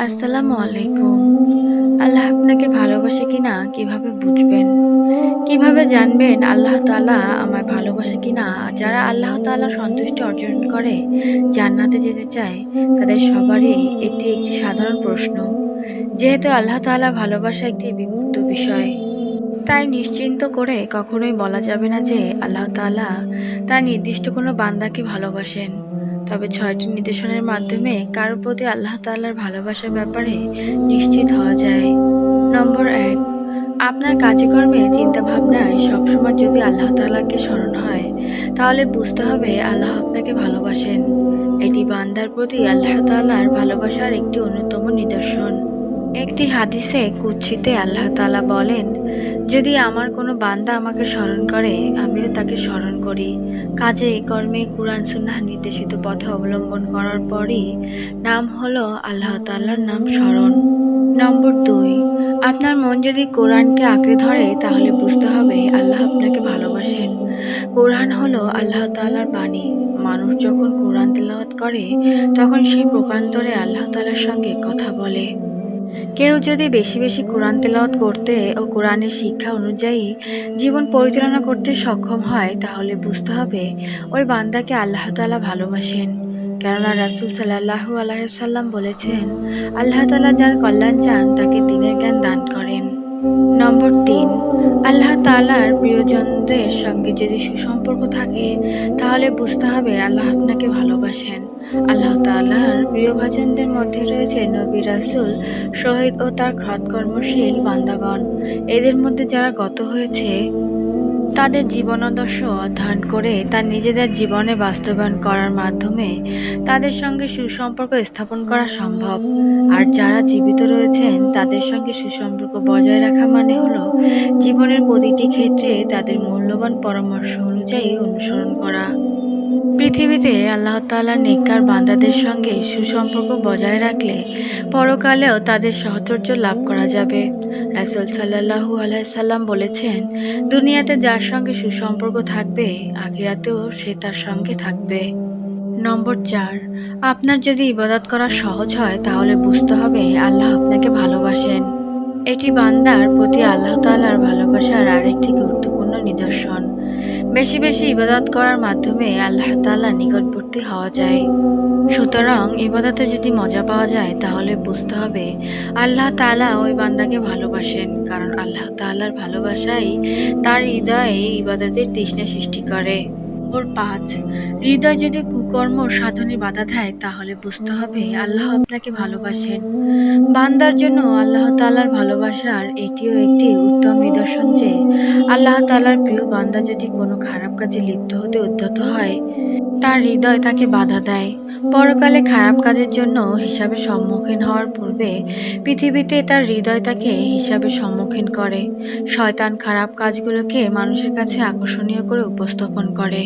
আসসালামু আলাইকুম। আল্লাহ আপনাকে ভালোবাসে কিনা, কীভাবে বুঝবেন? কীভাবে জানবেন আল্লাহ তাআলা আমায় ভালোবাসে কিনা? যারা আল্লাহ তাআলা সন্তুষ্টি অর্জন করে, জান্নাতে যেতে চায়, তাদের সবারই এটি একটি সাধারণ প্রশ্ন। যেহেতু আল্লাহ তাআলা ভালোবাসা একটি বিমূর্ত বিষয়, তাই নিশ্চিন্ত করে কখনোই বলা যাবে না যে আল্লাহ তাআলা তার নির্দিষ্ট কোনো বান্দাকে ভালোবাসেন। তবে ছয়টি নির্দেশনের মাধ্যমে কারও প্রতি আল্লাহ তাল্লার ভালোবাসার ব্যাপারে নিশ্চিত হওয়া যায়। নম্বর এক, আপনার কাজে কর্মে চিন্তা ভাবনায় সবসময় যদি আল্লাহ তাআলাকে স্মরণ হয়, তাহলে বুঝতে হবে আল্লাহ আপনাকে ভালোবাসেন। এটি বান্দার প্রতি আল্লাহ তাল্লার ভালোবাসার একটি অন্যতম নিদর্শন। একটি হাদিসে কুচ্ছিতে আল্লাহ তালা বলেন, যদি আমার কোনো বান্দা আমাকে স্মরণ করে, আমিও তাকে স্মরণ করি। কাজে কর্মে কুরআন, সুন্নাহ নির্দেশিত পথে অবলম্বন করার পরই নাম হলো আল্লাহ তাআলার নাম স্মরণ। নম্বর দুই, আপনার মন যদি কোরআনকে আঁকড়ে ধরে, তাহলে বুঝতে হবে আল্লাহ আপনাকে ভালোবাসেন। কোরআন হলো আল্লাহ তাআলার বাণী। মানুষ যখন কোরআন তেলাওয়াত করে, তখন সেই প্রকান্তরে আল্লাহ তাআলার সঙ্গে কথা বলে। কেউ যদি বেশি বেশি কোরআন তেলাওয়াত করতে ও কোরআনের শিক্ষা অনুযায়ী জীবন পরিচালনা করতে সক্ষম হয়, তাহলে বুঝতে হবে ওই বান্দাকে আল্লাহ তালা ভালোবাসেন। কেননা রাসুল সাল্লাল্লাহু আলাহ সাল্লাম বলেছেন, আল্লাহ তালা যার কল্যাণ চান, তাকে দিনের জ্ঞান দান করেন। নম্বর তিন, আল্লাহ তালার প্রিয়জনদের সঙ্গে যদি সুসম্পর্ক থাকে, তাহলে বুঝতে হবে আল্লাহ আপনাকে ভালোবাসেন। আল্লাহ তালার প্রিয়ভাজনদের মধ্যে রয়েছে নবী রাসুল, শহীদ ও তার সৎকর্মশীল বান্দাগণ। এদের মধ্যে যারা গত হয়েছে তাদের জীবনাদর্শ অধ্যয়ন করে তার নিজেদের জীবনে বাস্তবায়ন করার মাধ্যমে তাদের সঙ্গে সুসম্পর্ক স্থাপন করা সম্ভব। আর যারা জীবিত রয়েছেন, তাদের সঙ্গে সুসম্পর্ক বজায় রাখা মানে হলো জীবনের প্রতিটি ক্ষেত্রে তাদের মূল্যবান পরামর্শ অনুযায়ী অনুসরণ করা। পৃথিবীতে আল্লাহ তাআলার নেককার বান্দাদের সঙ্গে সুসম্পর্ক বজায় রাখলে পরকালেও তাদের সাহচর্য লাভ করা যাবে। রাসূল সাল্লাল্লাহু আলাইহি সাল্লাম বলেছেন, দুনিয়াতে যার সঙ্গে সুসম্পর্ক থাকবে, আখিরাতেও সে তার সঙ্গে থাকবে। নম্বর চার, আপনার যদি ইবাদত করা সহজ হয়, তাহলে বুঝতে হবে আল্লাহ আপনাকে ভালোবাসেন। এটি বান্দার প্রতি আল্লাহ তাআলার ভালোবাসার আরেকটি গুরুত্বপূর্ণ নিদর্শন। বেশি বেশি ইবাদত করার মাধ্যমে আল্লাহ তাআলার নিকটবর্তী হওয়া যায়। সুতরাং ইবাদতে যদি মজা পাওয়া যায়, তাহলে বুঝতে হবে আল্লাহ তাআলা ওই বান্দাকে ভালোবাসেন, কারণ আল্লাহ তাআলার ভালোবাসাই তার হৃদয়ে ইবাদতের তৃষ্ণা সৃষ্টি করে। নম্বর পাঁচ। হৃদয় যদি কুকর্ম সাধনে বাধা দেয়, তাহলে বুঝতে হবে আল্লাহ আপনাকে ভালোবাসেন। বান্দার জন্য আল্লাহ তালার ভালোবাসার এটিও একটি উত্তম নিদর্শন যে, আল্লাহ তালার প্রিয় বান্দা যদি কোনো খারাপ কাজে লিপ্ত হতে উদ্যত হয়, তার হৃদয় তাকে বাধা দেয়। পরকালে খারাপ কাজের জন্য হিসাবে সম্মুখীন হওয়ার পূর্বে পৃথিবীতে তার হৃদয় তাকে হিসাবে সম্মুখীন করে। শয়তান খারাপ কাজগুলোকে মানুষের কাছে আকর্ষণীয় করে উপস্থাপন করে।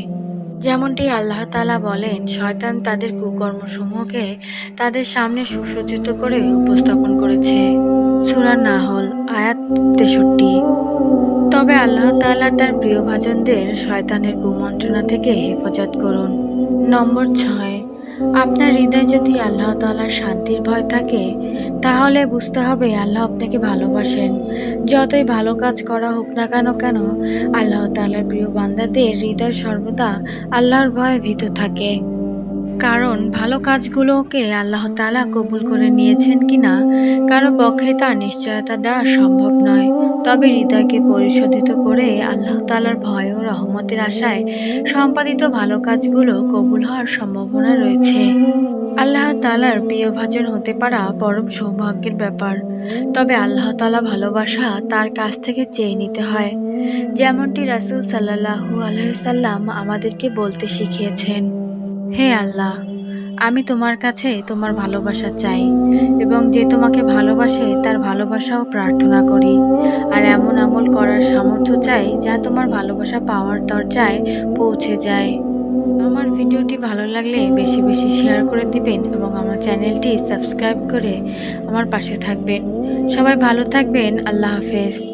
যেমনটি আল্লাহ তালা বলেন, শয়তান তাদের কুকর্মসমূহকে তাদের সামনে সুসজ্জিত করে উপস্থাপন করেছে। সূরা নাহল, আয়াত তেষট্টি। তবে আল্লাহ তালা তার প্রিয়ভাজনদের শয়তানের কুমন্ত্রণা থেকে হেফাজত করুন। নম্বর ছয়, আপনার হৃদয়ে যদি আল্লাহ তাআলার শান্তির ভয় থাকে তাহলে বুঝতে হবে আল্লাহ আপনাকে ভালোবাসেন। যতই ভালো কাজ করা হোক না কেন কেন, আল্লাহ তাআলার প্রিয় বান্দাদের হৃদয় সর্বদা আল্লাহর ভয়ে ভীত থাকে। কারণ ভালো কাজগুলোকে আল্লাহ তালা কবুল করে নিয়েছেন কিনা, কারও পক্ষে তা নিশ্চয়তা দেওয়া সম্ভব নয়। তবে হৃদয়কে পরিশোধিত করে আল্লাহ তালার ভয় ও রহমতের আশায় সম্পাদিত ভালো কাজগুলো কবুল হওয়ার সম্ভাবনা রয়েছে। আল্লাহ তাআলার প্রিয়ভাজন হতে পারা পরম সৌভাগ্যের ব্যাপার। তবে আল্লাহ তালা ভালোবাসা তার কাছ থেকে চেয়ে নিতে হয়। যেমনটি রাসূল সাল্লাল্লাহু আলাইহি সাল্লাম আমাদেরকে বলতে শিখিয়েছেন, হে আল্লাহ, আমি তোমার কাছে তোমার ভালোবাসা চাই এবং যে তোমাকে ভালোবাসে তার ভালোবাসাও প্রার্থনা করি। আর এমন আমল করার সামর্থ্য চাই যা তোমার ভালোবাসা পাওয়ার দরজায় পৌঁছে যায়। ভিডিওটি ভালো লাগলে বেশি বেশি শেয়ার করে দিবেন এবং আমার চ্যানেলটি সাবস্ক্রাইব করে আমার পাশে থাকবেন। সবাই ভালো থাকবেন। আল্লাহ হাফেজ।